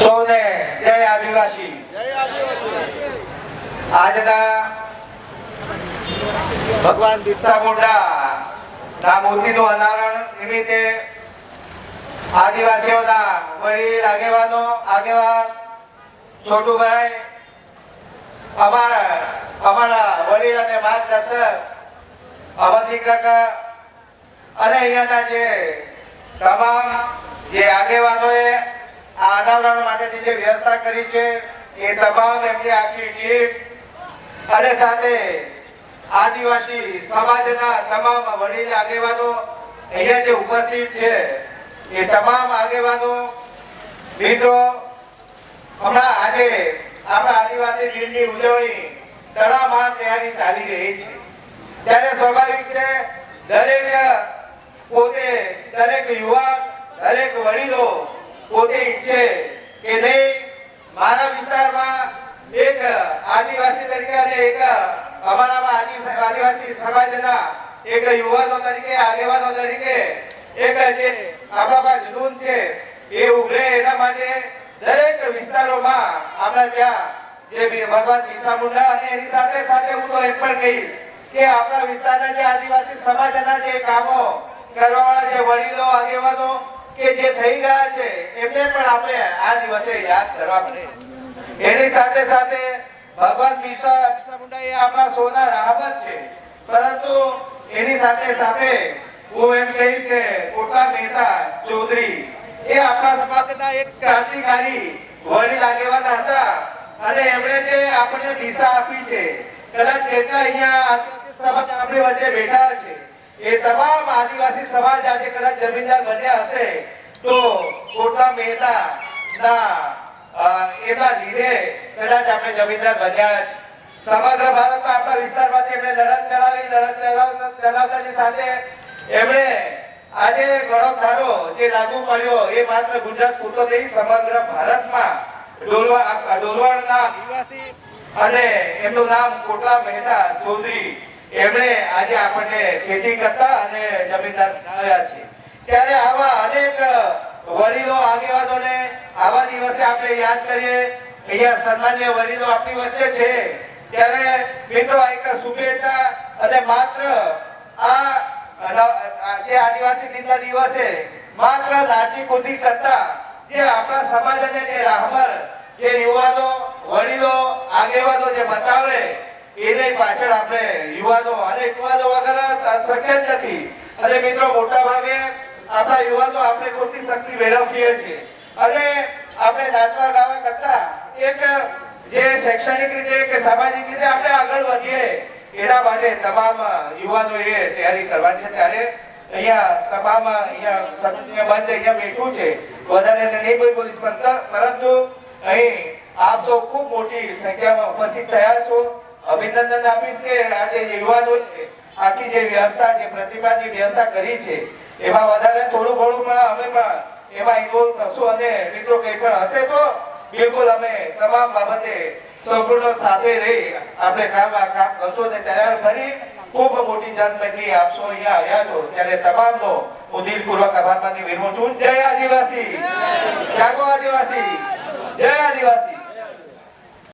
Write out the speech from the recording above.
સૌને જય આદિવાસી. આજના ભગવાન બિરસા મુંડા ના મૂર્તિનું અનાવરણ નિમિત્તે આદિવાસીઓના વડીલ, આગેવાનો, આગેવાન, છોટુભાઈ, અમારા અમારા વડીલ અને માર્ગદર્શક, અમરસિંહ કાકા અને અહીંયાના જે તમામ જે આગેવાનોએ આ અનાવરણ માટેની જે વ્યવસ્થા કરી છે, એ તમામ એમની આખી ટીમ અને સાથે આદિવાસી સમાજના તમામ વડીલ આગેવાનો અહીંયા જે ઉપસ્થિત છે, એ તમામ આગેવાનો, મિત્રો, હમણાં આજે આપણા આદિવાસી દિનની ઉજવણી તડામાર તૈયારી ચાલી રહી છે. ત્યારે સ્વાભાવિક છે, દરેક પોતે દરેક યુવાન, દરેક વડીલો પોતે ઈચ્છે કે નહીં, મારા વિસ્તારમાં એક આદિવાસી તરીકે અને એક અમારામાં આદિ- આદિવાસી સમાજના એક યુવાનો તરીકે, આગેવાનો તરીકે એક જે આપણામાં જુનૂન છે, એ ઉભરે એના માટે દરેક વિસ્તારોમાં આપણા ત્યાં જે ભગવાન બિરસા મુંડા અને એની સાથે સાથે હું તો એમ પણ કહીશ કે આપણા વિસ્તારના જે આદિવાસી સમાજના જે કામો કરવાવાળા જે વડીલો, આગેવાનો કે જે થઈ ગયા છે, એમને પણ આપણે આ દિવસે યાદ કરવા પડે. એની સાથે સાથે ભગવાન બિરસા મુંડા એ આપણા સોના રાહબર છે. પરંતુ એની સાથે સાથે હું એમ કહીશ કે કોટા મહેતા ચૌધરી એ આપણા સમાજના એક ક્રાંતિકારી વડીલ આગેવાન હતા. અને એમણે જે આપણને દિશા આપી છે. કદાચ જેટલા અહીંયા સમાજ આપણી વચ્ચે બેઠા છે. એ તમામ આદિવાસી સમાજ આજે કદાચ જમીનદાર બન્યા હશે, તો કોટા મહેતા ના એમના લીધે કદાચ આપણે જમીનદાર બન્યા જ. સમગ્ર ભારતમાં આપણા વિસ્તારમાંથી એમણે લડત ચલાવી લડત ચલાવતા ચલાવતાની સાથે એમણે આજે ગણોધારો જે લાગુ પડ્યો એ માત્ર ગુજરાત પૂરતો નહીં, સમગ્ર ભારતમાં ડોલવા ડોલવાણના નિવાસી અને એમનું નામ કોટલા મહેતા ચૌધરી એમણે આજે આપણને ખેતી કરતા અને જમીનદાર બનાવ્યા છે ત્યારે આવા અનેક વડીલો, આગેવાનોને આવા દિવસે આપણે યાદ કરીએ. અહીંયા સન્માન્ય વડીલો આપણી વચ્ચે છે. ત્યારે મિત્રો એક શુભેચ્છા અને માત્ર આ જે આદિવાસી દિનના દિવસે માત્ર નાચી કૂદી કરતા જે આપણા સમાજ અને જે રાહબર જે યુવાનો, વડીલો, આગેવાનો જે બતાવે એને પાછળ આપણે યુવાનો અને યુવાનો વગર શક્ય જ નથી. અને મિત્રો, મોટા ભાગે આપણા યુવાનો આપણે ખોટી શક્તિ મેળવીએ છીએ. અને આપણે નાચવા ગાવા કરતા એક જે શૈક્ષણિક રીતે કે સામાજિક રીતે આપણે આગળ વધીએ, એના માટે તમામ યુવાનોએ તૈયારી કરવાની છે. ત્યારે અહીંયા તમામ અહીંયા સત્ય મંચ અહીંયા બેઠું છે. વધારે તો નહીં કોઈ પણ પરંતુ અહીં આપ સૌ ખૂબ મોટી સંખ્યામાં ઉપસ્થિત થયા છો. અભિનંદન આપીશ કે આજે જે યુવાનો આખી જે વ્યવસ્થા જે પ્રતિભાની વ્યવસ્થા કરી છે, એમાં વધારે થોડું ઘણું પણ અમે પણ એમાં ઇન્વોલ્વ થશું અને મિત્રો કંઈ પણ હશે તો બિલકુલ અમે તમામ બાબતે સંપૂર્ણ સાથે રહી આપણે કામ કામ કરશું અને ત્યારે ફરી ખૂબ મોટી જનમેદની આપશો અહીંયા આવ્યા છો. ત્યારે તમામનો હું દિલપૂર્વક આભાર માની વિરમું છું. જય આદિવાસી! જાગો આદિવાસી! જય આદિવાસી!